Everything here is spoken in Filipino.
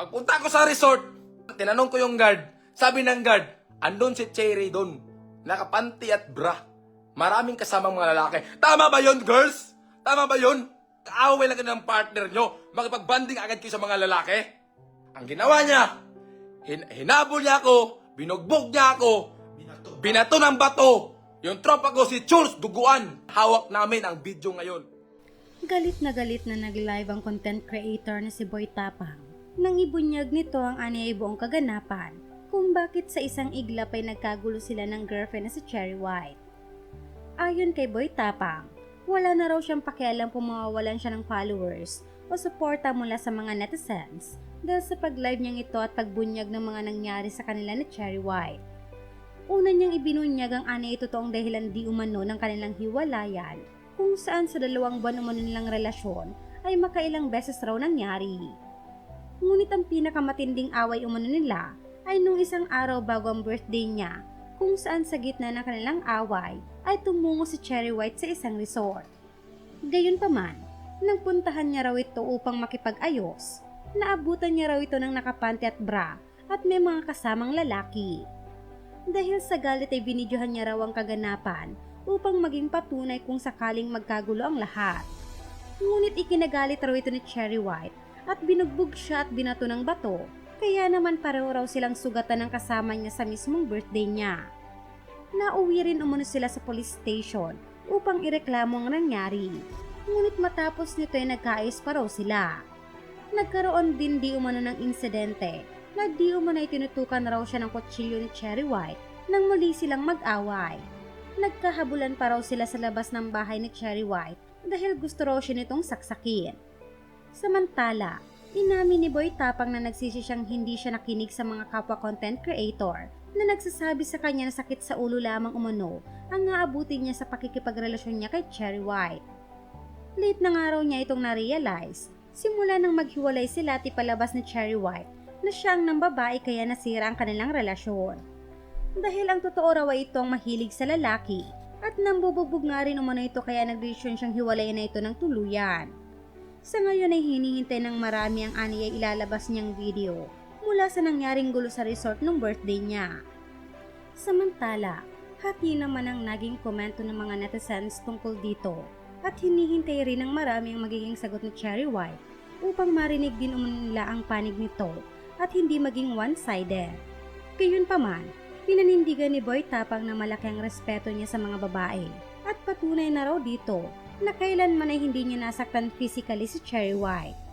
Pagpunta ko sa resort, tinanong ko yung guard. Sabi ng guard, andun si Cherry doon. Nakapanty at bra. Maraming kasamang mga lalaki. Tama ba yun, girls? Tama ba yun? Kaaway lang ng partner nyo. Makipagbanding agad kayo sa mga lalaki. Ang ginawa niya, hin- hinabol niya ako, binugbog niya ako, binato ng bato. Yung tropa ko si Church Duguan. Hawak namin ang video ngayon. Galit na galit na nag-live ang content creator na si Boy Tapang. Nang ibunyag nito ang anay buong kaganapan kung bakit sa isang iglap ay nagkagulo sila ng girlfriend na si Cherry White. Ayon kay Boy Tapang, wala na raw siyang pakialam kung mawawalan siya ng followers o suporta mula sa mga netizens dahil sa pag-live niyang ito at pagbunyag ng mga nangyari sa kanila ni Cherry White. Una niyang ibinunyag ang anay totoong dahilan di umano ng kanilang hiwalayan kung saan sa dalawang buwan umano nilang relasyon ay makailang beses raw nangyari. Ngunit ang pinakamatinding away umano nila ay nung isang araw bago ang birthday niya kung saan sa gitna ng kanilang away ay tumungo si Cherry White sa isang resort. Gayunpaman, nang puntahan niya raw ito upang makipag-ayos, naabutan niya raw ito ng nakapanty at bra at may mga kasamang lalaki. Dahil sa galit ay binidyohan niya raw ang kaganapan upang maging patunay kung sakaling magkagulo ang lahat. Ngunit ikinagalit raw ito ni Cherry White at binugbog siya at binato ng bato, kaya naman pareho raw silang sugatan ng kasama niya sa mismong birthday niya. Nauwi rin umano sila sa police station upang ireklamo ang nangyari, ngunit matapos nito ay nagkaayos pa raw sila. Nagkaroon din di umano ng insidente na di umano ay tinutukan raw siya ng kutsilyo ni Cherry White nang muli silang mag-away. Nagkahabulan pa raw sila sa labas ng bahay ni Cherry White dahil gusto raw siya nitong saksakin. Samantala, inamin ni Boy Tapang na nagsisi siyang hindi siya nakinig sa mga kapwa content creator na nagsasabi sa kanya na sakit sa ulo lamang umano ang aabutin niya sa pakikipagrelasyon niya kay Cherry White. Late na nga raw niya itong na-realize simula nang maghiwalay sila at ipalabas ni Cherry White na siya ang nang babae kaya nasira ang kanilang relasyon. Dahil ang totoo raw ay itong mahilig sa lalaki at nambubugbog nga rin umano ito kaya nagdesisyon siyang hiwalayin na ito ng tuluyan. Sa ngayon ay hinihintay ng marami ang ani ay ilalabas niyang video mula sa nangyaring gulo sa resort nung birthday niya. Samantala, hati naman ang naging komento ng mga netizens tungkol dito at hinihintay rin ng marami ang magiging sagot ni Cherry White upang marinig din umano nila ang panig nito at hindi maging one-sided. Gayunpaman, pinanindigan ni Boy Tapang na malaki ang respeto niya sa mga babae at patunay na raw dito na kailanman ay hindi niya nasaktan physically si Cherry White.